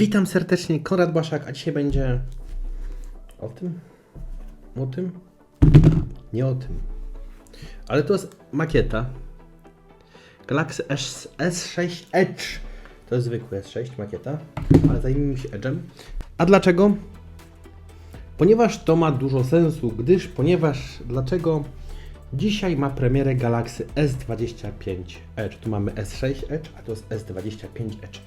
Witam serdecznie, Konrad Błaszak, a dzisiaj będzie o tym? O tym? Nie o tym. Ale to jest makieta Galaxy S, S6 Edge. To jest zwykły S6 makieta, ale zajmijmy się Edge'em. A dlaczego? Ponieważ to ma dużo sensu, gdyż, ponieważ, dlaczego? Dzisiaj ma premierę Galaxy S25 Edge. Tu mamy S6 Edge, a to jest S25 Edge.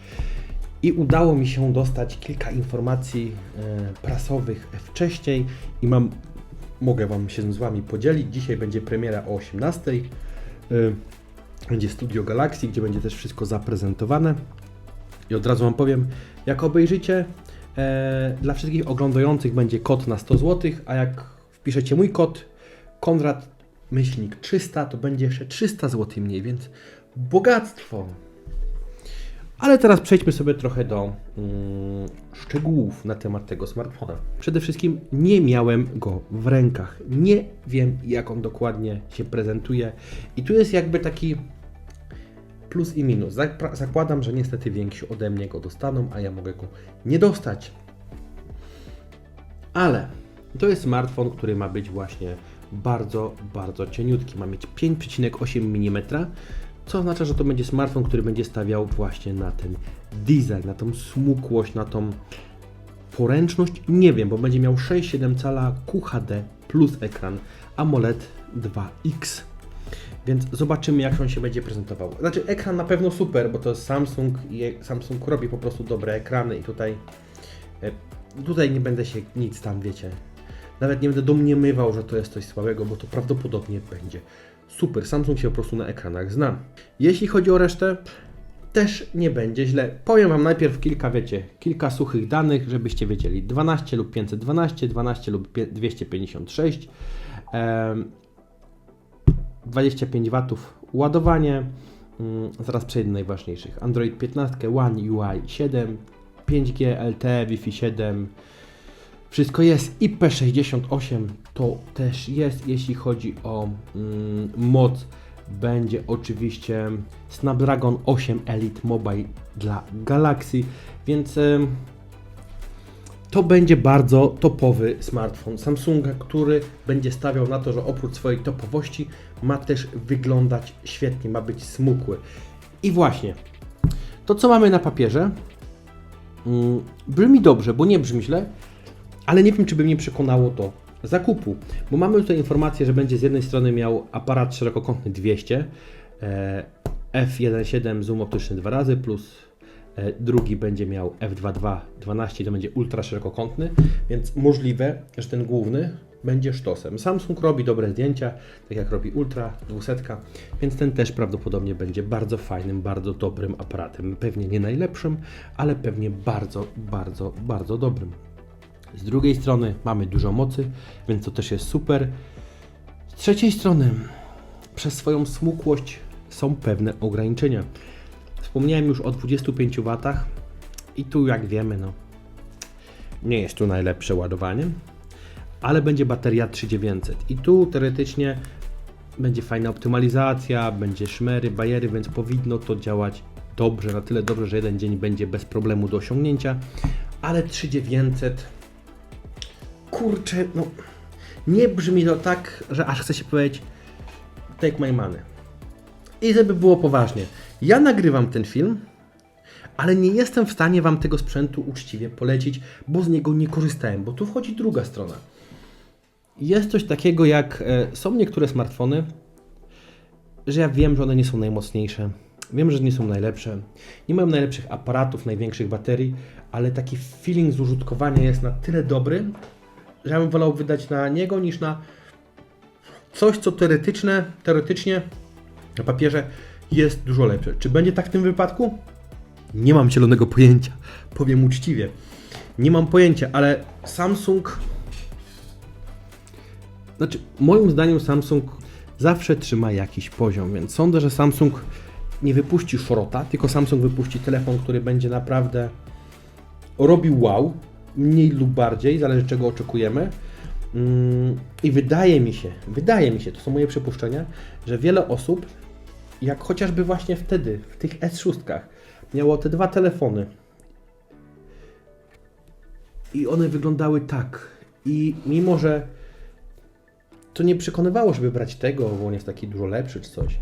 I udało mi się dostać kilka informacji e, prasowych wcześniej i mam, mogę Wam się z Wami podzielić. Dzisiaj będzie premiera o 18. E, będzie Studio Galaxy, gdzie będzie też wszystko zaprezentowane. I od razu Wam powiem, jak obejrzycie, e, dla wszystkich oglądających będzie kod na 100 zł, a jak wpiszecie mój kod, Konrad myślnik 300, to będzie jeszcze 300 zł mniej, więc bogactwo. Ale teraz przejdźmy sobie trochę do mm, szczegółów na temat tego smartfona. Przede wszystkim nie miałem go w rękach. Nie wiem, jak on dokładnie się prezentuje. I tu jest jakby taki plus i minus. Zakładam, że niestety więksi ode mnie go dostaną, a ja mogę go nie dostać. Ale to jest smartfon, który ma być właśnie bardzo, bardzo cieniutki. Ma mieć 5,8 mm, co oznacza, że to będzie smartfon, który będzie stawiał właśnie na ten design, na tą smukłość, na tą poręczność. Nie wiem, bo będzie miał 6,7 cala QHD plus ekran AMOLED 2X. Więc zobaczymy, jak on się będzie prezentował. Znaczy, ekran na pewno super, bo to jest Samsung i Samsung robi po prostu dobre ekrany i tutaj e, tutaj nie będę się nic tam, wiecie, nawet nie będę domniemywał, że to jest coś słabego, bo to prawdopodobnie będzie super. Samsung się po prostu na ekranach zna. Jeśli chodzi o resztę, też nie będzie źle. Powiem Wam najpierw kilka, wiecie, kilka suchych danych, żebyście wiedzieli. 12 lub 512, 12 lub pie- 256, em, 25 watów ładowanie. Mm, Zaraz przejdę do najważniejszych. Android 15, One UI 7, 5G, LTE, Wi-Fi 7, wszystko jest. IP68 to też jest, jeśli chodzi o mm, moc. Będzie oczywiście Snapdragon 8 Elite Mobile dla Galaxy, więc to będzie bardzo topowy smartfon Samsunga, który będzie stawiał na to, że oprócz swojej topowości ma też wyglądać świetnie, ma być smukły. I właśnie, to co mamy na papierze mm, brzmi dobrze, bo nie brzmi źle, ale nie wiem, czy by mnie przekonało do zakupu, bo mamy tutaj informację, że będzie z jednej strony miał aparat szerokokątny 200, e, f1.7 zoom optyczny dwa razy plus e, drugi będzie miał f2.2 12 to będzie ultra szerokokątny, więc możliwe, że ten główny będzie sztosem. Samsung robi dobre zdjęcia, tak jak robi Ultra 200, więc ten też prawdopodobnie będzie bardzo fajnym, bardzo dobrym aparatem. Pewnie nie najlepszym, ale pewnie bardzo, bardzo, bardzo dobrym. Z drugiej strony mamy dużo mocy, więc to też jest super. Z trzeciej strony, przez swoją smukłość są pewne ograniczenia. Wspomniałem już o 25 W i tu jak wiemy, no nie jest tu najlepsze ładowanie, ale będzie bateria 3900 i tu teoretycznie będzie fajna optymalizacja, będzie szmery, bajery, więc powinno to działać dobrze, na tyle dobrze, że jeden dzień będzie bez problemu do osiągnięcia, ale 3900 kurczę, no nie brzmi to tak, że aż chce się powiedzieć take my money. I żeby było poważnie, ja nagrywam ten film, ale nie jestem w stanie Wam tego sprzętu uczciwie polecić, bo z niego nie korzystałem, bo tu wchodzi druga strona. Jest coś takiego jak, e, są niektóre smartfony, że ja wiem, że one nie są najmocniejsze, wiem, że nie są najlepsze, nie mają najlepszych aparatów, największych baterii, ale taki feeling z użytkowania jest na tyle dobry, że ja bym wolał wydać na niego niż na coś, co teoretyczne, teoretycznie na papierze jest dużo lepsze. Czy będzie tak w tym wypadku? Nie mam zielonego pojęcia. Powiem uczciwie. Nie mam pojęcia, ale Samsung. Znaczy, moim zdaniem Samsung zawsze trzyma jakiś poziom, więc sądzę, że Samsung nie wypuści szrota, tylko Samsung wypuści telefon, który będzie naprawdę robił wow, mniej lub bardziej, zależy czego oczekujemy. Mm, I wydaje mi się, wydaje mi się, to są moje przypuszczenia, że wiele osób, jak chociażby właśnie wtedy, w tych S6, miało te dwa telefony I one wyglądały tak. I mimo, że to nie przekonywało, żeby brać tego, bo on jest taki dużo lepszy czy coś.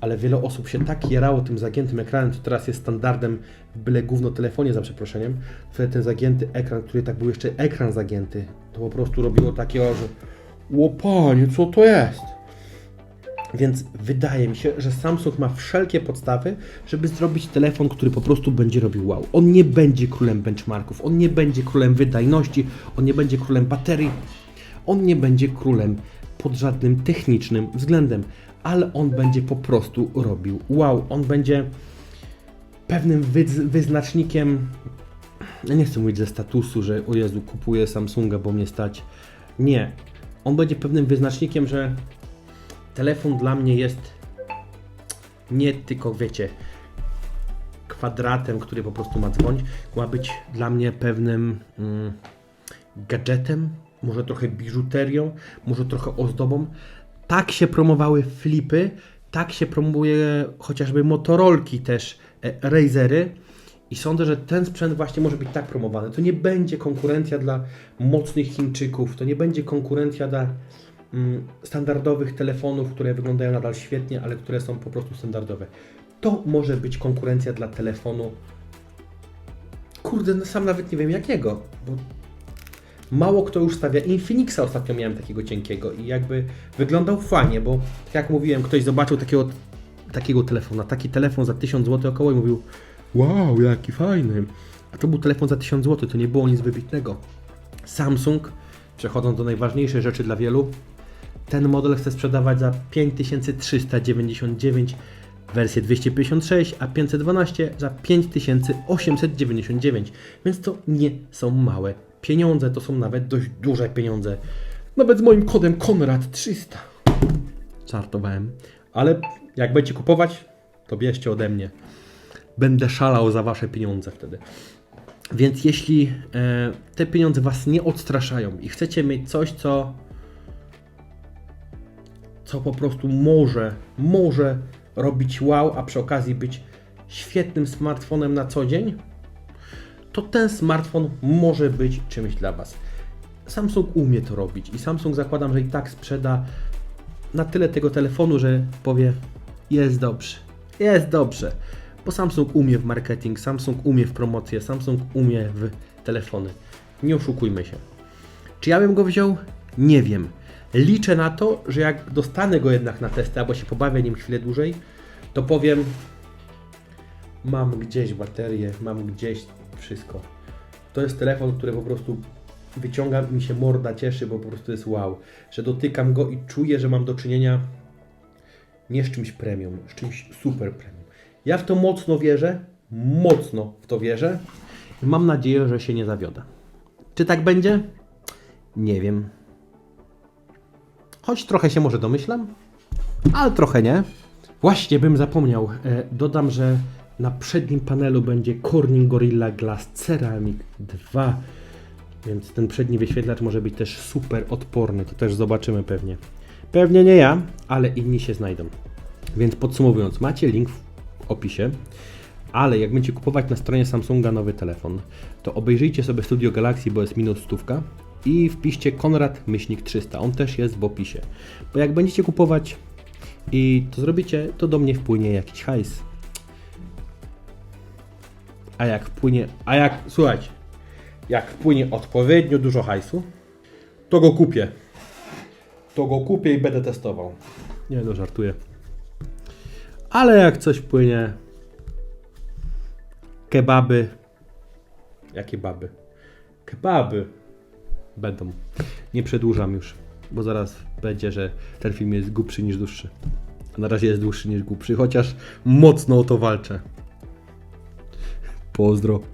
Ale wiele osób się tak jarało tym zagiętym ekranem, co teraz jest standardem w byle gówno telefonie, za przeproszeniem. Wtedy ten zagięty ekran, który tak był jeszcze ekran zagięty, to po prostu robiło takiego, że łopanie, co to jest? Więc wydaje mi się, że Samsung ma wszelkie podstawy, żeby zrobić telefon, który po prostu będzie robił wow. On nie będzie królem benchmarków, on nie będzie królem wydajności, on nie będzie królem baterii, on nie będzie królem pod żadnym technicznym względem, ale on będzie po prostu robił wow. On będzie pewnym wyz- wyznacznikiem, nie chcę mówić ze statusu, że o Jezu, kupuję Samsunga, bo mnie stać. Nie. On będzie pewnym wyznacznikiem, że telefon dla mnie jest nie tylko, wiecie, kwadratem, który po prostu ma dzwonić, ma być dla mnie pewnym mm, gadżetem, może trochę biżuterią, może trochę ozdobą. Tak się promowały flipy, tak się promuje chociażby motorolki też, e, Razery. I sądzę, że ten sprzęt właśnie może być tak promowany. To nie będzie konkurencja dla mocnych Chińczyków, to nie będzie konkurencja dla mm, standardowych telefonów, które wyglądają nadal świetnie, ale które są po prostu standardowe. To może być konkurencja dla telefonu. Kurde, no sam nawet nie wiem jakiego, bo mało kto już stawia. Infinixa ostatnio miałem takiego cienkiego i jakby wyglądał fajnie, bo tak jak mówiłem, ktoś zobaczył takiego, takiego telefona, taki telefon za 1000 zł około i mówił wow, jaki fajny. A to był telefon za 1000 zł, to nie było nic wybitnego. Samsung, przechodząc do najważniejszej rzeczy dla wielu, ten model chce sprzedawać za 5399 wersję 256, a 512 za 5899. Więc to nie są małe pieniądze, to są nawet dość duże pieniądze. Nawet z moim kodem Konrad 300. Żartowałem. Ale jak będziecie kupować, to bierzcie ode mnie. Będę szalał za wasze pieniądze wtedy. Więc jeśli e, te pieniądze was nie odstraszają i chcecie mieć coś, co co po prostu może, może robić wow, a przy okazji być świetnym smartfonem na co dzień, to ten smartfon może być czymś dla Was. Samsung umie to robić i Samsung zakładam, że i tak sprzeda na tyle tego telefonu, że powie jest dobrze, jest dobrze, bo Samsung umie w marketing, Samsung umie w promocję, Samsung umie w telefony. Nie oszukujmy się. Czy ja bym go wziął? Nie wiem. Liczę na to, że jak dostanę go jednak na testy, albo się pobawię nim chwilę dłużej, to powiem mam gdzieś baterię, mam gdzieś wszystko. To jest telefon, który po prostu wyciąga mi się morda, cieszy, bo po prostu jest wow. Że dotykam go i czuję, że mam do czynienia nie z czymś premium, z czymś super premium. Ja w to mocno wierzę, mocno w to wierzę mam nadzieję, że się nie zawiodę. Czy tak będzie? Nie wiem. Choć trochę się może domyślam, ale trochę nie. Właśnie bym zapomniał. E, dodam, że na przednim panelu będzie Corning Gorilla Glass Ceramic 2. Więc ten przedni wyświetlacz może być też super odporny. To też zobaczymy pewnie. Pewnie nie ja, ale inni się znajdą. Więc podsumowując, macie link w opisie. Ale jak będziecie kupować na stronie Samsunga nowy telefon, to obejrzyjcie sobie Studio Galaxy, bo jest minus stówka i wpiszcie Konrad Myślnik 300. On też jest w opisie. Bo jak będziecie kupować i to zrobicie, to do mnie wpłynie jakiś hajs. A jak wpłynie, a jak, słuchajcie, jak wpłynie odpowiednio dużo hajsu, to go kupię. To go kupię i będę testował. Nie no, żartuję. Ale jak coś płynie, kebaby, jakie baby? Kebaby będą. Nie przedłużam już, bo zaraz będzie, że ten film jest głupszy niż dłuższy. A na razie jest dłuższy niż głupszy, chociaż mocno o to walczę. Pozdrav!